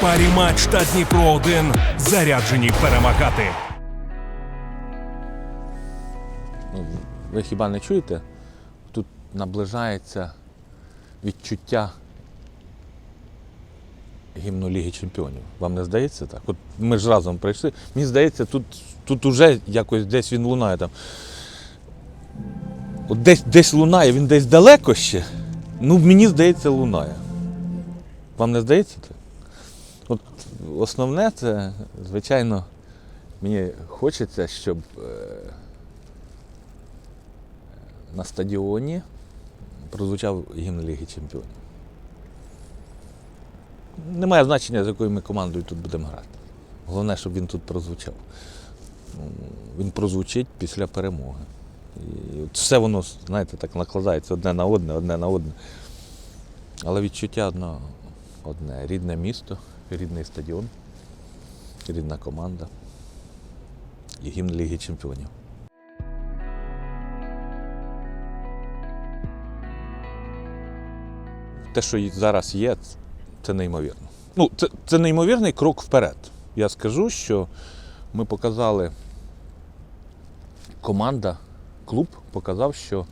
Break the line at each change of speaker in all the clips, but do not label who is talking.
парі матч та Дніпро 1 заряджені перемагати.
Ну, ви хіба не чуєте? Тут наближається відчуття гімну Ліги Чемпіонів. Вам не здається так? От ми ж разом прийшли. Мені здається, тут, тут уже якось десь він лунає там. От десь, десь лунає, він десь далеко ще. Ну, мені здається, лунає. Вам не здається так? Основне це, звичайно, мені хочеться, щоб. е, на стадіоні прозвучав гімн Ліги Чемпіонів. Немає значення, з якою ми командою тут будемо грати. Головне, щоб він тут прозвучав. Ну, Він прозвучить після перемоги. І все воно, знаєте, так накладається одне на одне, одне на одне. Але відчуття одно, одне рідне місто, рідний стадіон, рідна команда і гімн Ліги Чемпіонів. те, що зараз є, це неймовірно. Ну, це, це неймовірний крок вперед. Я скажу, що ми показали, команда, клуб показав, що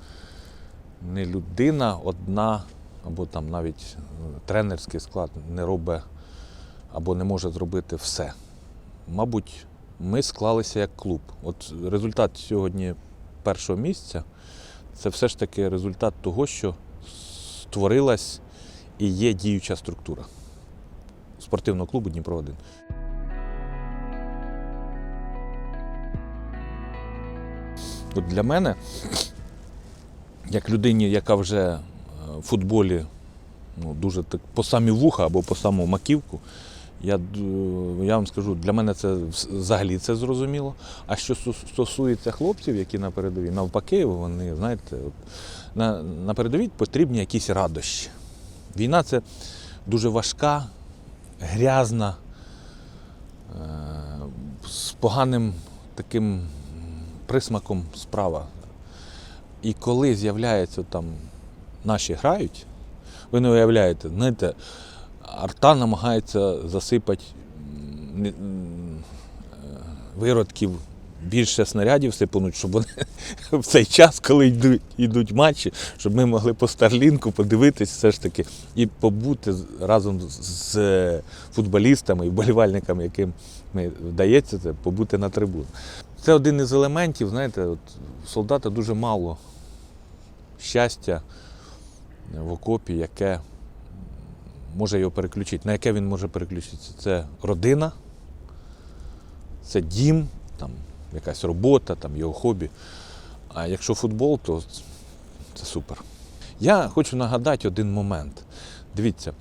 не людина одна, або там навіть е, тренерський склад не робить або не може зробити все. Мабуть, ми склалися як клуб. От результат сьогодні першого місця це все ж таки результат того, що створилась і є діюча структура спортивного клубу Дніпро 1. От для мене, як людині, яка вже е, в футболі ну, дуже так по самі вуха або по саму маківку, я, я вам скажу, для мене це взагалі це зрозуміло. А що стосується хлопців, які на передовій, навпаки, вони, знаєте, от, на, на передовій потрібні якісь радощі. Війна це дуже важка, грязна, е, з поганим таким присмаком справа. І коли з'являється там наші грають, ви не уявляєте, знаєте, арта намагається засипати е, виродків більше снарядів сипануть, щоб вони в цей час, коли йдуть, йдуть матчі, щоб ми могли по Старлінку подивитись все ж таки і побути разом з- з е, футболістами і вболівальниками, яким ми вдається це, побути на трибунах. Це один із елементів, знаєте, от солдата дуже мало щастя в окопі, яке може його переключити. На яке він може переключитися? Це родина, це дім, там, якась робота, там, його хобі. А якщо футбол, то це супер. Я хочу нагадати один момент. Дивіться,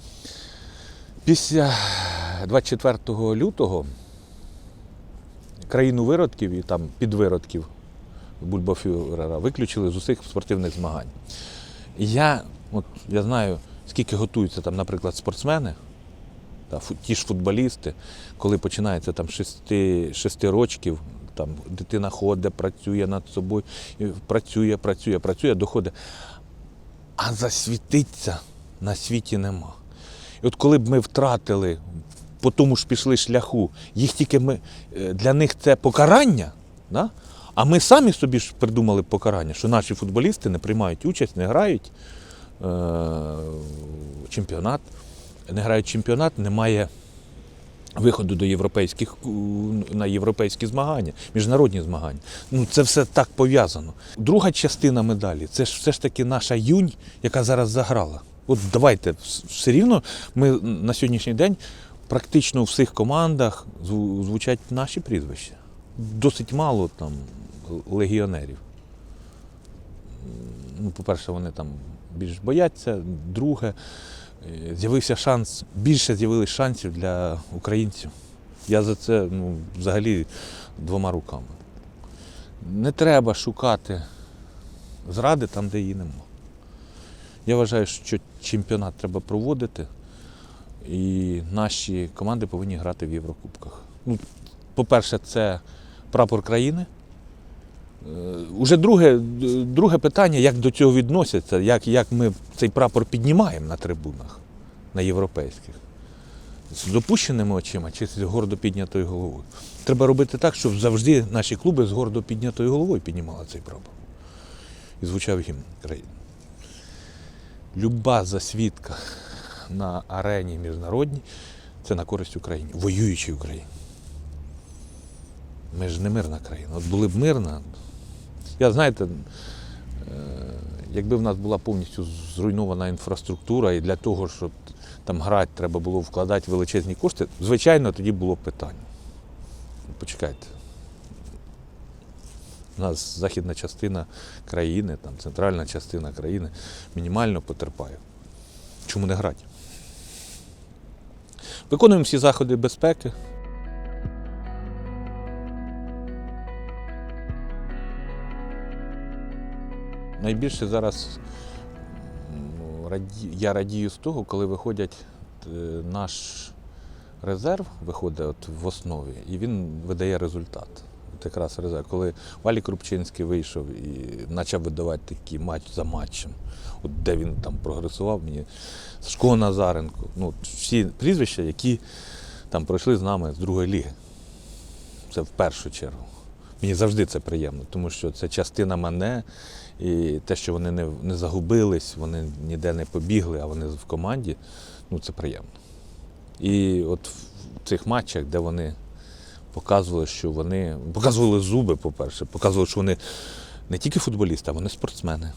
після 24 лютого країну виродків і там підвиродків Бульбафюрера виключили з усіх спортивних змагань. І Я, от, я знаю, скільки готуються там, наприклад, спортсмени, та, ті ж футболісти, коли починається там шести, шести рочків, там дитина ходить, працює над собою, працює, працює, працює, доходить. А засвітиться на світі нема. І от коли б ми втратили, по тому ж пішли шляху, їх тільки ми, е, для них це покарання, да? а ми самі собі ж придумали покарання, що наші футболісти не приймають участь, не грають чемпіонат, не грають чемпіонат, немає виходу до європейських на європейські змагання, міжнародні змагання. Ну це все так пов'язано. Друга частина медалі це ж все ж таки наша юнь, яка зараз заграла. От давайте все рівно ми на сьогоднішній день практично у всіх командах звучать наші прізвища. Досить мало там легіонерів. Ну, по-перше, вони там більш бояться. Друге, е, з'явився шанс, більше з'явилось шансів для українців. Я за це ну, взагалі двома руками. Не треба шукати зради там, де її нема. Я вважаю, що чемпіонат треба проводити, і наші команди повинні грати в Єврокубках. Ну, по-перше, це прапор країни. Е, Уже друге, друге питання, як до цього відносяться, як, як ми цей прапор піднімаємо на трибунах, на європейських. з допущеними очима чи з гордо піднятою головою. Треба робити так, щоб завжди наші клуби з гордо піднятою головою піднімали цей прапор. І звучав гімн країни. Люба засвідка на арені міжнародній це на користь Україні, воюючій Україні. Ми ж не мирна країна. От були б мирна. Я знаєте, е, якби в нас була повністю зруйнована інфраструктура, і для того, щоб там грати, треба було вкладати величезні кошти, звичайно, тоді було питання. Почекайте. У нас західна частина країни, там, центральна частина країни мінімально потерпає. Чому не грати? Виконуємо всі заходи безпеки. Найбільше зараз ну, я радію з того, коли виходять е, наш резерв, виходить от в основі, і він видає результат. От якраз резерв. Коли Валій Крупчинський вийшов і почав видавати такий матч за матчем, от де він там прогресував мені, Сашко Назаренко, ну, всі прізвища, які там пройшли з нами з другої ліги. Це в першу чергу. Мені завжди це приємно, тому що це частина мене, і те, що вони не, не загубились, вони ніде не побігли, а вони в команді, ну це приємно. І от в цих матчах, де вони показували, що вони показували зуби, по-перше, показували, що вони не тільки футболісти, а вони спортсмени,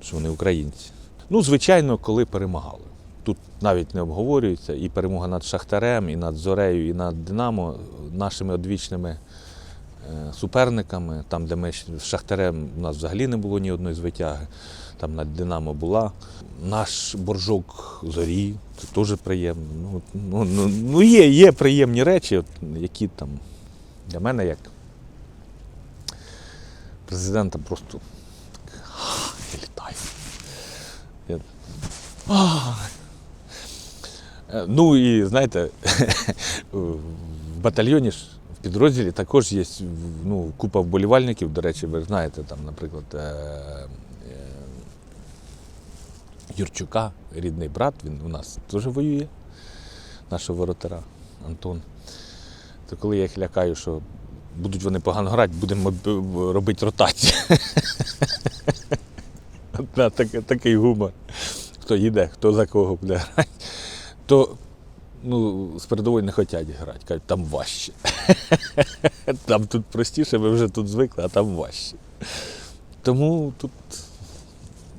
що вони українці. Ну, звичайно, коли перемагали. Тут навіть не обговорюється і перемога над Шахтарем, і над Зорею, і над Динамо нашими одвічними суперниками. Там, де ми з Шахтарем у нас взагалі не було ні одної звитяги, там над Динамо була. Наш боржок зорі, це теж приємно. Ну, ну, ну, ну є, є приємні речі, які там для мене як президента просто я літаю. Е, Ну і знаєте, в батальйоні ж підрозділі також є ну, купа вболівальників. До речі, ви знаєте, там, наприклад, е, е, Юрчука, рідний брат, він у нас теж воює, нашого воротара Антон. То коли я їх лякаю, що будуть вони погано грати, будемо робити ротацію. Такий гумор. Хто їде, хто за кого буде грати то ну, з передової не хочуть грати. Кажуть, там важче. Там тут простіше, ми вже тут звикли, а там важче. Тому тут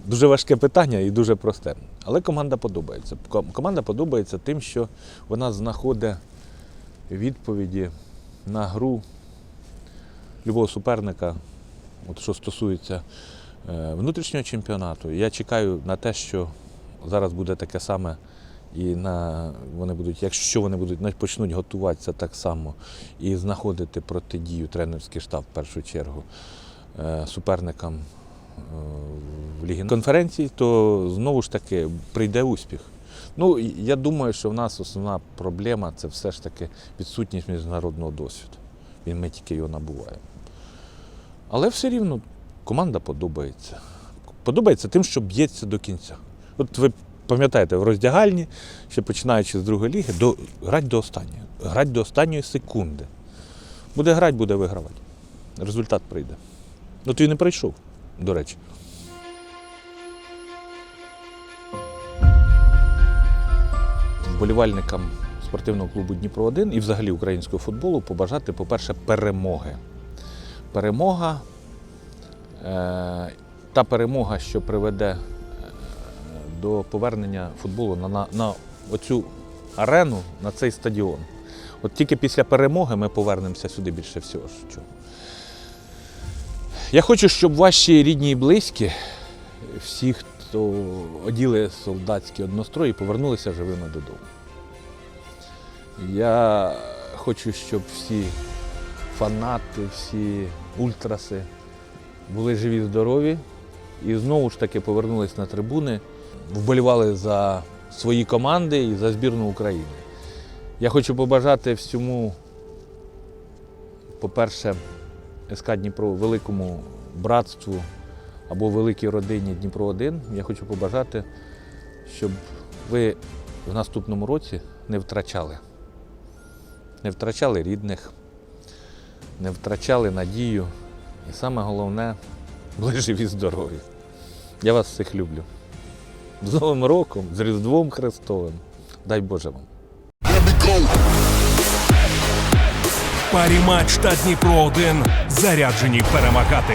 дуже важке питання і дуже просте. Але команда подобається. Команда подобається тим, що вона знаходить відповіді на гру любого суперника, от що стосується е, внутрішнього чемпіонату. Я чекаю на те, що зараз буде таке саме і на вони будуть, якщо вони будуть навіть почнуть готуватися так само і знаходити протидію тренерський штаб в першу чергу е, суперникам е, в лігі конференції, то знову ж таки прийде успіх. Ну, я думаю, що в нас основна проблема це все ж таки відсутність міжнародного досвіду. Він ми тільки його набуваємо. Але все рівно команда подобається. Подобається тим, що б'ється до кінця. От ви пам'ятаєте, в роздягальні, ще починаючи з другої ліги, до, грати до останньої. Грати до останньої секунди. Буде грати, буде вигравати. Результат прийде. Ну і не прийшов, до речі. Вболівальникам спортивного клубу Дніпро 1 і взагалі українського футболу побажати, по-перше, перемоги. Перемога, е, та перемога, що приведе до повернення футболу на, на, на оцю арену, на цей стадіон. От тільки після перемоги ми повернемося сюди більше всього. Що. Я хочу, щоб ваші рідні і близькі, всі, хто оділи солдатські однострої, повернулися живими додому. Я хочу, щоб всі фанати, всі ультраси були живі, здорові і знову ж таки повернулись на трибуни, вболівали за свої команди і за збірну України. Я хочу побажати всьому, по-перше, СК Дніпро великому братству або великій родині Дніпро 1. Я хочу побажати, щоб ви в наступному році не втрачали. Не втрачали рідних, не втрачали надію. І саме головне були живі здорові. Я вас всіх люблю. З Новим роком, з Різдвом Христовим. Дай Боже вам.
Парі матч та Дніпро 1 заряджені перемагати.